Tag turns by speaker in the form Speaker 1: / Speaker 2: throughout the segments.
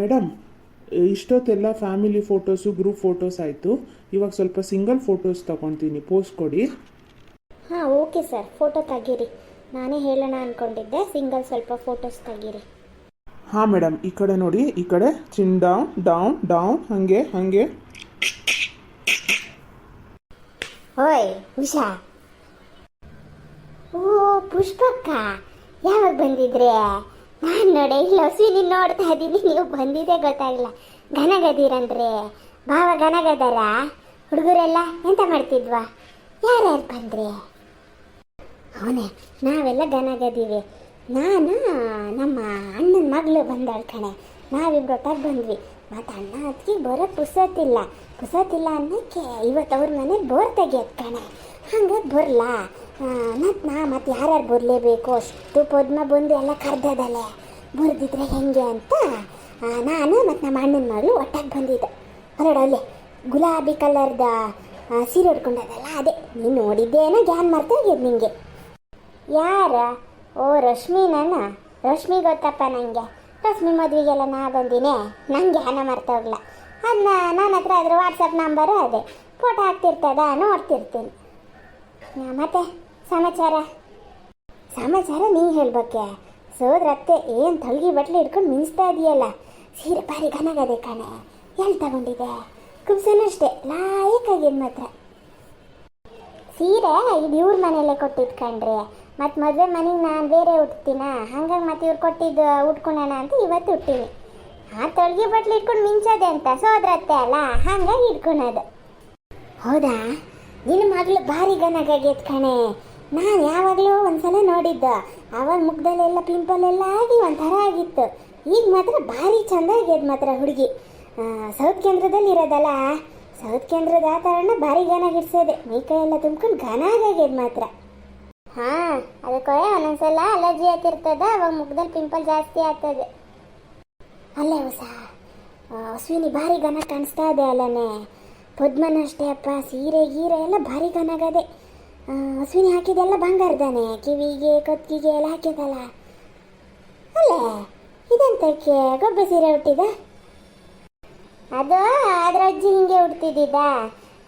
Speaker 1: Madam ಇಷ್ಟೊತ್ತೆಲ್ಲ family photos group photos ಆಯಿತು. ಇವಾಗ ಸ್ವಲ್ಪ ಸಿಂಗಲ್ ಫೋಟೋಸ್ ತಗೊತೀನಿ ಪೋಸ್ಟ್ ಕೊಡಿ.
Speaker 2: ಹಾಂ ಓಕೆ ಸರ್. ಫೋಟೋ ತೆಗೀರಿ. ನಾನೇ ಹೇಳೋಣ ಅಂದ್ಕೊಂಡಿದ್ದೆ ಸಿಂಗಲ್ ಸ್ವಲ್ಪ ಫೋಟೋಸ್ ತೆಗೀರಿ.
Speaker 1: ಹಾಂ ಮೇಡಮ್. ಈ ಕಡೆ ನೋಡಿ ಈ ಕಡೆ. ಚಿನ್ ಡೌನ್ ಡೌನ್ ಡೌನ್ ಹಾಗೆ ಹಾಗೆ.
Speaker 2: ಓಯ್ ಉಷಾ. ಓ ಪುಷ್ಪಕ್ಕ. ಯಾವಾಗ ಬಂದಿದ್ರಿ? ನಾನು ನೋಡಿ ನೋಡ್ತಾ ಇದ್ದೀನಿ. ನೀವು ಬಂದಿದ್ದೇ ಗೊತ್ತಾಗಿಲ್ಲ ಘನಗದಿರಂದ್ರೆ ಭಾವ ಘನಗದರ? ಹುಡುಗರೆಲ್ಲ ಎಂತ ಮಾಡ್ತಿದ್ವಾ? ಯಾರ್ಯಾರು ಬಂದ್ರಿ? ಅವನೇ, ನಾವೆಲ್ಲ ಗನಗದೀವಿ ನಾನು, ನಮ್ಮ ಅಣ್ಣನ ಮಗಳು ಬಂದಾಳ ಕಣೆ. ನಾವಿಬ್ರು ಒಟ್ಟಾಗಿ ಬಂದ್ವಿ. ಮತ್ತು ಅಣ್ಣ ಅದಕ್ಕೆ ಬರೋ ಪುಸತ್ತಿಲ್ಲ ಪುಸತ್ತಿಲ್ಲ ಅನ್ನೋಕ್ಕೆ ಇವತ್ತು ಅವ್ರ ಮನೆ ಬೋರ್ ತೆಗಿಯೋದು ಕಣೆ. ಹಂಗೆ ಬರಲ್ಲ ಮತ್ತು ನಾ ಮತ್ತು ಯಾರ್ಯಾರು ಬರಲೇಬೇಕು? ಅಷ್ಟು ಪದ್ಮ ಬಂದು ಎಲ್ಲ ಕರ್ದದಲೆ. ಬರ್ದಿದ್ರೆ ಹೆಂಗೆ ಅಂತ? ನಾನು ಮತ್ತು ನಮ್ಮ ಅಣ್ಣನ ಮಗಳು ಒಟ್ಟಾಗಿ ಬಂದಿದ್ದೆ. ಹೊರಡಲ್ಲಿ ಗುಲಾಬಿ ಕಲರ್ದ ಸೀರೆ ಉಟ್ಕೊಂಡದಲ್ಲ, ಅದೇ. ನೀನು ನೋಡಿದ್ದೇನೋ ಗ್ಯಾನ್ ಮರ್ತೋಗ್ಯದ ನಿಂಗೆ. ಯಾರ? ಓ, ರಶ್ಮಿ ನನ್ನ ರಶ್ಮಿ ಗೊತ್ತಪ್ಪ ನನಗೆ ರಶ್ಮಿ ಮದುವೆಗೆಲ್ಲ ನಾ ಬಂದಿನಿ. ನಂಗೆ ಹಣ ಮರ್ತೋಗ್ಲ ಅದನ್ನ ನನ್ನ ಹತ್ರ ಅದ್ರ ವಾಟ್ಸಪ್ ನಂಬರು ಅದೇ. ಫೋಟೋ ಹಾಕ್ತಿರ್ತದ, ನೋಡ್ತಿರ್ತೀನಿ. ಮತ್ತೆ ಸಮಾಚಾರ? ಸಮಾಚಾರ ನೀ ಹೇಳ್ಬೇಕೆ ಸೋದ್ರತ್ತೆ ಏನು ತಳ್ಗಿ ಬಟ್ಲೆ ಹಿಡ್ಕೊಂಡು ಮಿಂಚ್ತಾ ಇದೆಯಲ್ಲ? ಸೀರೆ ಬಾರಿ ಘನಗದೆ ಕಣೆ. ಎಲ್ಲಿ ತಗೊಂಡಿದೆ? ಕುಬ್ಸನೂ ಅಷ್ಟೇ ಲಾಯಕ್ಕಾಗಿದೆ ಮಾತ್ರ. ಸೀರೆ ಇದು ಇವ್ರ ಮನೆಯಲ್ಲೇ ಕೊಟ್ಟಿದ್ದು ಕಣ್ರಿ. ಮತ್ತು ಮದುವೆ ಮನೆಗೆ ನಾನು ಬೇರೆ ಉಟ್ತೀನ? ಹಂಗಾಗಿ ಮತ್ತೆ ಇವ್ರು ಕೊಟ್ಟಿದ್ದು ಉಟ್ಕೊಳ್ಳೋಣ ಅಂತ ಇವತ್ತು ಹುಟ್ಟೀನಿ ಆ ತೊಳ್ಗೆ ಬಟ್ಲು ಇಟ್ಕೊಂಡು ಮಿಂಚೋದೆ ಅಂತ, ಸೋದ್ರತ್ತೆ ಅಲ್ಲ? ಹಂಗಾಗಿ ಇಟ್ಕೊಳೋದು ಹೌದಾ? ನಿನ್ನ ಮಗಳು ಭಾರಿ ಗನಗಾಗೈತೆ ಕಣೆ. ನಾನು ಯಾವಾಗಲೂ ಒಂದ್ಸಲ ನೋಡಿದ್ದ. ಆವಾಗ ಮುಖದಲ್ಲೆಲ್ಲ ಪಿಂಪಲ್ ಎಲ್ಲ ಆಗಿ ಒಂಥರ ಆಗಿತ್ತು. ಈಗ ಮಾತ್ರ ಭಾರಿ ಚಂದ ಆಗ್ಯದ ಮಾತ್ರ ಹುಡುಗಿ. ಸೌತ್ ಕೇಂದ್ರದಲ್ಲಿ ಇರೋದಲ್ಲ? ಸೌತ್ ಕೇಂದ್ರದ ವಾತಾವರಣ ಭಾರಿ ಘನಾಗಿಡ್ಸೋದೆ ಮೈ ಎಲ್ಲ ತುಂಬ್ಕೊಂಡು ಘನಾಗಾಗ್ಯದ ಮಾತ್ರ. ಹಾಂ ಅದಕ್ಕೆ ಒಂದೊಂದ್ಸಲ ಅಲರ್ಜಿ ಆಗ್ತಿರ್ತದ, ಅವಾಗ ಮುಖದಲ್ಲಿ ಪಿಂಪಲ್ ಜಾಸ್ತಿ ಆಗ್ತದೆ. ಅಲ್ಲೇ ಹೊಸ ಅಶ್ವಿನಿ ಭಾರಿ ಘನ ಕಾಣಿಸ್ತಾ ಇದೆ ಅಲ್ಲನೇ. ಪದ್ಮನ ಅಪ್ಪ, ಸೀರೆ, ಗೀರೆ ಎಲ್ಲ ಭಾರಿ ಕನಗದೆ ಅಶ್ವಿನಿ ಹಾಕಿದೆಲ್ಲ ಬಂಗಾರದಾನೆ ಕಿವಿಗೆ ಕತ್ತಿಗೆ ಎಲ್ಲ ಹಾಕಿದಲ್ಲ. ಅಲ್ಲೇ, ಇದೆಂತಕ್ಕೆ ಗೊಬ್ಬ ಸೀರೆ ಹುಟ್ಟಿದ ಅದು ಅದ್ರ ಅಜ್ಜಿ ಹಿಂಗೆ ಉಡ್ತಿದ್ದಿದ್ದ.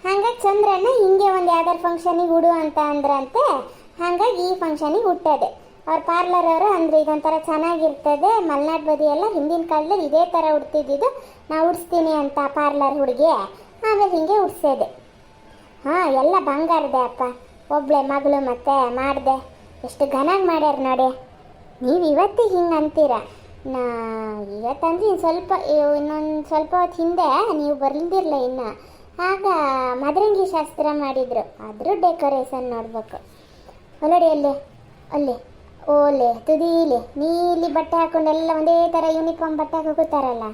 Speaker 2: ಹಂಗಾಗಿ ಚಂದ್ರಣ್ಣ ಹಿಂಗೆ ಒಂದು ಯಾವ್ದಾರು ಫಂಕ್ಷನಿಗೆ ಉಡು ಅಂತ ಅಂದ್ರಂತೆ, ಹಂಗಾಗಿ ಈ ಫಂಕ್ಷನಿಗೆ ಹುಟ್ಟದೆ ಅವ್ರ ಪಾರ್ಲರ್ ಅವರು ಅಂದ್ರೆ ಇದೊಂಥರ ಚೆನ್ನಾಗಿರ್ತದೆ, ಮಲೆನಾಡು ಬದಿ ಎಲ್ಲ ಹಿಂದಿನ ಕಾಲದಲ್ಲಿ ಇದೇ ಥರ ಉಡ್ತಿದ್ದಿದ್ದು. ನಾ ಹುಡ್ಸ್ತೀನಿ ಅಂತ ಪಾರ್ಲರ್ ಹುಡುಗಿ. ಆಮೇಲೆ ಹಿಂಗೆ ಉಡ್ಸೋದೆ. ಹಾಂ, ಎಲ್ಲ ಬಂಗಾರದೆ ಅಪ್ಪ. ಒಬ್ಳೆ ಮಗಳು ಮತ್ತೆ ಮಾಡಿದೆ. ಎಷ್ಟು ಘನಾಗಿ ಮಾಡ್ಯಾರ ನೋಡಿ ನೀವು ಇವತ್ತು ಹಿಂಗೆ ಅಂತೀರ. ನಾ ಇವತ್ತಂದ್ರೆ ಇನ್ನು ಸ್ವಲ್ಪ ಇನ್ನೊಂದು ಸ್ವಲ್ಪ ಹೊತ್ತು ಹಿಂದೆ ನೀವು ಬರ್ಲಿದ್ದಿರಲ್ಲ ಇನ್ನು. ಆಗ ಮದರಂಗಿ ಶಾಸ್ತ್ರ ಮಾಡಿದರು. ಅದ್ರ ಡೆಕೋರೇಷನ್ ನೋಡ್ಬೇಕು. ನೋಡಿ ಅಲ್ಲಿ ಅಲ್ಲಿ. ಓಲೆ, ತುದೀಲಿ, ನೀಲಿ ಬಟ್ಟೆ ಹಾಕೊಂಡು ಎಲ್ಲ ಒಂದೇ ಥರ ಯೂನಿಫಾರ್ಮ್ ಬಟ್ಟೆ ಹಾಕೋತಾರಲ್ಲ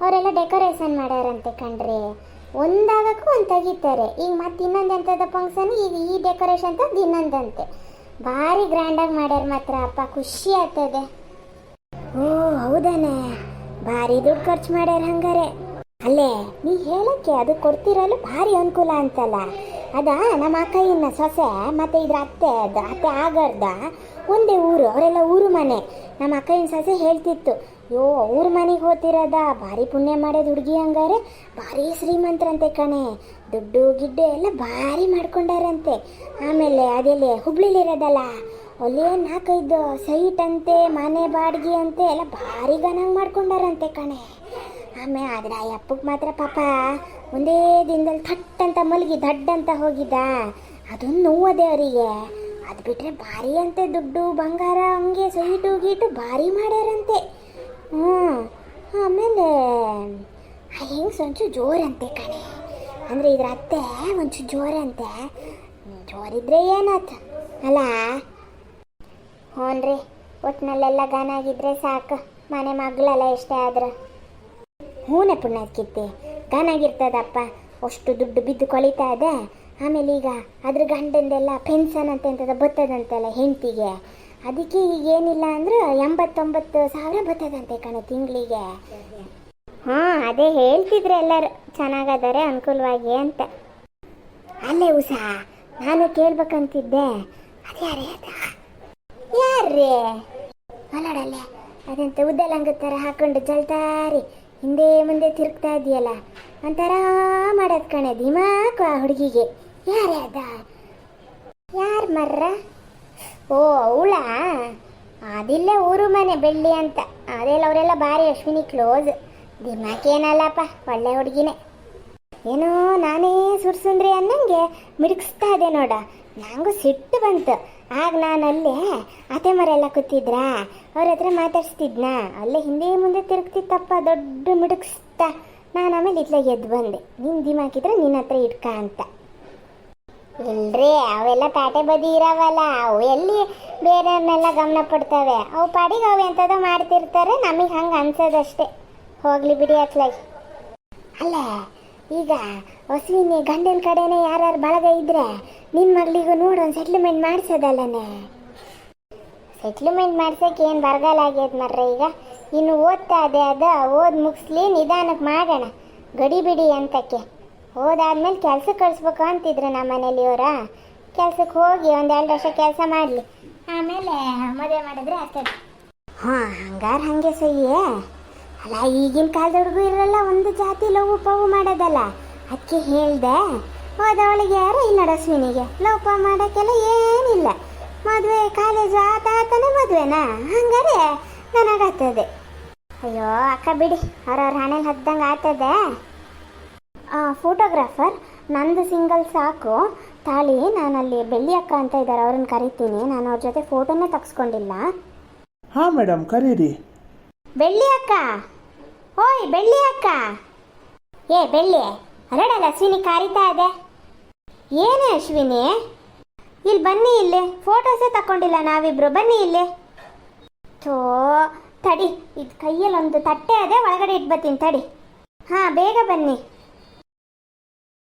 Speaker 2: ಅವರೆಲ್ಲ ಡೆಕೋರೇಷನ್ ಮಾಡ್ಯಾರಂತೆ ಕಣ್ರಿ. ಒಂದಾಗಕ್ಕೂ ಒಂದು ತೆಗಿತಾರೆ. ಈಗ ಮತ್ತೆ ಇನ್ನೊಂದು ಎಂಥದ್ದು ಫಂಕ್ಷನ್ ಈಗ ಈ ಡೆಕೋರೇಷನ್ ತಂದು ಇನ್ನೊಂದಂತೆ ಭಾರಿ ಗ್ರ್ಯಾಂಡಾಗಿ ಮಾಡ್ಯಾರ ಮಾತ್ರ, ಅಪ್ಪ. ಖುಷಿ ಆಗ್ತದೆ. ಓ, ಹೌದಾನೆ. ಭಾರಿ ದುಡ್ಡು ಖರ್ಚು ಮಾಡ್ಯಾರ ಹಂಗಾರೆ. ಅಲ್ಲೇ, ನೀ ಹೇಳಕ್ಕೆ ಅದು ಕೊಡ್ತಿರಲು ಭಾರಿ ಅನುಕೂಲ ಅಂತಲ್ಲ. ಅದ ನಮ್ಮ ಅಕ್ಕಯ್ಯನ ಸೊಸೆ, ಮತ್ತೆ ಇದ್ರ ಅತ್ತೆ ಅತ್ತೆ ಆಗರ್ದ, ಒಂದೇ ಊರು, ಅವರೆಲ್ಲ ಊರು ಮನೆ. ನಮ್ಮ ಅಕ್ಕಯ್ಯನ ಸೊಸೆ ಹೇಳ್ತಿತ್ತು ಯೋ ಅವ್ರ ಮನೆಗೆ ಹೋತಿರೋದ ಭಾರಿ ಪುಣ್ಯ ಮಾಡೋದು ಹುಡುಗಿ ಹಂಗಾರೆ. ಭಾರಿ ಶ್ರೀಮಂತರಂತೆ ಕಣೆ. ದುಡ್ಡು, ಗಿಡ್ಡು ಎಲ್ಲ ಭಾರಿ ಮಾಡ್ಕೊಂಡಾರಂತೆ. ಆಮೇಲೆ ಅದೆಲ್ಲಿ ಹುಬ್ಳಿಲಿರೋದಲ್ಲ, ಅಲ್ಲಿ ನಾಲ್ಕೈದು ಸೈಟ್ ಅಂತೆ, ಮನೆ ಬಾಡಿಗೆ ಅಂತೆ, ಎಲ್ಲ ಭಾರಿ ಗನಾಗ್ ಮಾಡ್ಕೊಂಡಾರಂತೆ ಕಣೆ. ಆಮೇಲೆ ಆದರೆ ಆ ಅಪ್ಪಗೆ ಮಾತ್ರ ಪಾಪ ಒಂದೇ ದಿನದಲ್ಲಿ ಥಟ್ ಅಂತ ಮಲಗಿ ದಡ್ ಅಂತ ಹೋಗಿದ್ದ. ಅದೊಂದು ನೋವದೆ ಅವರಿಗೆ. ಅದು ಬಿಟ್ಟರೆ ಭಾರಿ ಅಂತೆ ದುಡ್ಡು, ಬಂಗಾರ, ಹಂಗೆ ಸೈಟು, ಗೀಟು ಭಾರಿ ಮಾಡ್ಯಾರಂತೆ. ಹ್ಞೂ ಆಮೇಲೆ ಹೆಂಗ್ಸ್ ಒಂಚೂರು ಜೋರಂತೆ ಕಣೆ. ಅಂದರೆ ಇದ್ರ ಅತ್ತೆ ಒಂಚೂರು ಜೋರಂತೆ. ಜೋರಿದ್ರೆ ಏನಾಯ್ತು? ಅಲ್ಲ? ಹ್ಞೂ ಒಟ್ಟಿನಲ್ಲೆಲ್ಲ ಗಾನ ಆಗಿದ್ರೆ ಸಾಕು. ಮನೆ ಮಗಳಲ್ಲ ಎಷ್ಟೇ ಆದ್ರೆ. ಹೂನೆ ಪುಣ್ಯಕ್ಕಿತ್ತೆ ಗಾನಾಗಿರ್ತದಪ್ಪ ಅಷ್ಟು ದುಡ್ಡು ಬಿದ್ದು ಕೊಳಿತಾ ಇದೆ. ಆಮೇಲೆ ಈಗ ಅದ್ರ ಗಂಡಂದೆಲ್ಲ ಪೆನ್ಸನ್ ಅಂತ ಎಂತದ ಬರ್ತದಂತಲ್ಲ ಹೆಂಡತಿಗೆ. ಅದಕ್ಕೆ ಈಗ ಏನಿಲ್ಲ ಅಂದ್ರೆ ಎಂಬತ್ತೊಂಬತ್ತು ಸಾವಿರ ಬರ್ತದಂತೆ ಕಣೆ ತಿಂಗಳಿಗೆ. ಹಾಂ ಅದೇ ಹೇಳ್ತಿದ್ರು ಎಲ್ಲರೂ. ಚೆನ್ನಾಗದಾರೆ, ಅನುಕೂಲವಾಗಿ ಅಂತ. ಅಲ್ಲೇ ಉಷಾ, ನಾನು ಕೇಳ್ಬೇಕಂತಿದ್ದೆ. ಅದ್ಯಾರೇ ಅದ? ಯಾರ್ರೀ? ಅಲ್ಲಡಲ್ಲೇ ಅದಂತ ಉದ್ದಲಂಗ ಥರ ಹಾಕೊಂಡು ಜಲ್ತಾರಿ ಹಿಂದೆ ಮುಂದೆ ತಿರುಗ್ತಾ ಇದೆಯಲ್ಲ? ಒಂಥರ ಮಾಡೋದು ಕಣೆ, ದಿಮಾಕು ಹುಡುಗಿಗೆ. ಯಾರೇ ಅದ? ಯಾರು ಮರ್ರ? ಓ, ಅವಳಾ? ಅದಿಲ್ಲೇ ಊರು ಮನೆ, ಬೆಳ್ಳಿ ಅಂತ. ಅದೆಲ್ಲ ಅವರೆಲ್ಲ ಭಾರಿ ಅಶ್ವಿನಿ ಕ್ಲೋಸ್ ದಿಮಾಕೇನಲ್ಲಪ್ಪ ಒಳ್ಳೆ ಹುಡುಗಿನೇ. ಏನೋ ನಾನೇ ಸುರ್ಸುಂದ್ರಿ ಅನ್ನಂಗೆ ಮಿಡುಗಿಸ್ತಾ ಇದೆ ನೋಡ. ನಂಗೂ ಸಿಟ್ಟು ಬಂತು. ಆಗ ನಾನು ಅಲ್ಲೇ ಅತೆ ಮರೆಲ್ಲ ಕೂತಿದ್ರಾ? ಅವ್ರ ಹತ್ರ ಮಾತಾಡ್ಸ್ತಿದ್ನ? ಅಲ್ಲೇ ಹಿಂದೆ ಮುಂದೆ ತಿರುಗ್ತಿತ್ತಪ್ಪ, ದೊಡ್ಡ ಮಿಡುಗಿಸ್ತಾ ನಾನು ಆಮೇಲೆ ಇತ್ಲಾಗ ಎದ್ದು ಬಂದೆ. ನಿನ್ನ ದಿಮಾಕಿದ್ರೆ ನಿನ್ನ ಹತ್ರ ಇಟ್ಕ ಅಂತ. ಇಲ್ರಿ ಅವೆಲ್ಲ ತಾಟೆ ಬದಿ ಇರವಲ್ಲ, ಅವು ಎಲ್ಲಿ ಬೇರೆಯವ್ರನ್ನೆಲ್ಲ ಗಮನ ಪಡ್ತವೆ? ಅವು ಪಾಡಿಗೆ ಅವು ಎಂಥದೋ ಮಾಡ್ತಿರ್ತಾರೆ, ನಮಗೆ ಹಂಗೆ ಅನ್ಸೋದಷ್ಟೇ. ಹೋಗ್ಲಿ ಬಿಡಿ ಅತ್ಲಾಗಿ ಅಲ್ಲ, ಈಗ ಹೊಸಿನಿ ಗಂಡನ ಕಡೆನೇ ಯಾರ್ಯಾರು ಬಳಗ ಇದ್ರೆ ನಿನ್ನ ಮಗಳಿಗೂ ನೋಡು ಒಂದು ಸೆಟ್ಲ್ಮೆಂಟ್ ಮಾಡಿಸೋದಲ್ಲನೇ? ಸೆಟ್ಲ್ಮೆಂಟ್ ಮಾಡ್ಸೋಕೆ ಏನು ಬರಗಾಲ ಆಗ್ಯದ ಮರ್ರೆ ಈಗ? ಇನ್ನು ಓದ್ತಾ ಅದೇ ಅದ, ಓದ್ ಮುಗಿಸ್ಲಿ ನಿಧಾನಕ್ಕೆ ಮಾಡೋಣ ಗಡಿಬಿಡಿ ಅಂತಕ್ಕೆ. ಓದಾದ್ಮೇಲೆ ಕೆಲ್ಸಕ್ಕೆ ಕಳಿಸ್ಬೇಕು ಅಂತಿದ್ರು ನಮ್ಮ ಮನೇಲಿ ಕೆಲಸಕ್ಕೆ ಹೋಗಿ ಒಂದು ಎರಡು ವರ್ಷ ಕೆಲಸ ಮಾಡಲಿ. ಆಮೇಲೆ ಮದುವೆ ಮಾಡಿದ್ರೆ ಆಗ್ತದೆ ಹಾಂ, ಹಂಗಾರೆ ಹಾಗೆ ಸಹಿಯೇ ಅಲ್ಲ, ಈಗಿನ ಕಾಲದ ಇರಲ್ಲ, ಒಂದು ಜಾತಿ ಲವ್ ಪವು ಮಾಡೋದಲ್ಲ. ಅದಕ್ಕೆ ಹೇಳ್ದೆ, ಹೋದವಳಿಗೆ ಯಾರು ಇಲ್ಲ ಅಶ್ವಿನಿಗೆ ಲೋಪ ಮಾಡೋಕ್ಕೆಲ್ಲ ಏನಿಲ್ಲ. ಮದುವೆ ಕಾಲೇಜು ಆತ ಆತನೇ ಮದುವೆನಾ? ಹಂಗಾರೆ ನನಗಾಗ್ತದೆ. ಅಯ್ಯೋ, ಅಕ್ಕ ಬಿಡಿ, ಅವ್ರವ್ರ ಹಣೆಗೆ ಹತ್ತಂಗೆ ಆಗ್ತದೆ ಫೋಟೋಗ್ರಾಫರ್ ನಂದು ಸಿಂಗಲ್ ಸಾಕು. ತಾಳಿ ನಾನಲ್ಲಿ ಬೆಳ್ಳಿ ಅಕ್ಕ ಅಂತ ಇದ್ದಾರೆ ಅವ್ರನ್ನ ಕರಿತೀನಿ. ನಾನು ಅವ್ರ ಜೊತೆ ಫೋಟೋನೇ ತೆಗೆಸ್ಕೊಂಡಿಲ್ಲ.
Speaker 1: ಹಾಂ ಮೇಡಮ್ ಕರೀರಿ.
Speaker 2: ಬೆಳ್ಳಿ ಅಕ್ಕ! ಓಯ್ ಬೆಳ್ಳಿ ಅಕ್ಕ! ಏ ಬೆಳ್ಳಿ ಹರಡಲ್ಲ ಅಶ್ವಿನಿ ಕಾರಿತಾ ಇದೆ. ಏನೇ ಅಶ್ವಿನಿ? ಇಲ್ಲಿ ಬನ್ನಿ ಇಲ್ಲಿ. ಫೋಟೋಸೇ ತಕೊಂಡಿಲ್ಲ ನಾವಿಬ್ರು. ಬನ್ನಿ ಇಲ್ಲಿ. ಥೋ ತಡಿ ಇದು ಕೈಯಲ್ಲಿ ಒಂದು ತಟ್ಟೆ ಅದೇ ಒಳಗಡೆ ಇಟ್ಬತ್ತೀನಿ ತಡಿ. ಹಾಂ ಬೇಗ ಬನ್ನಿ.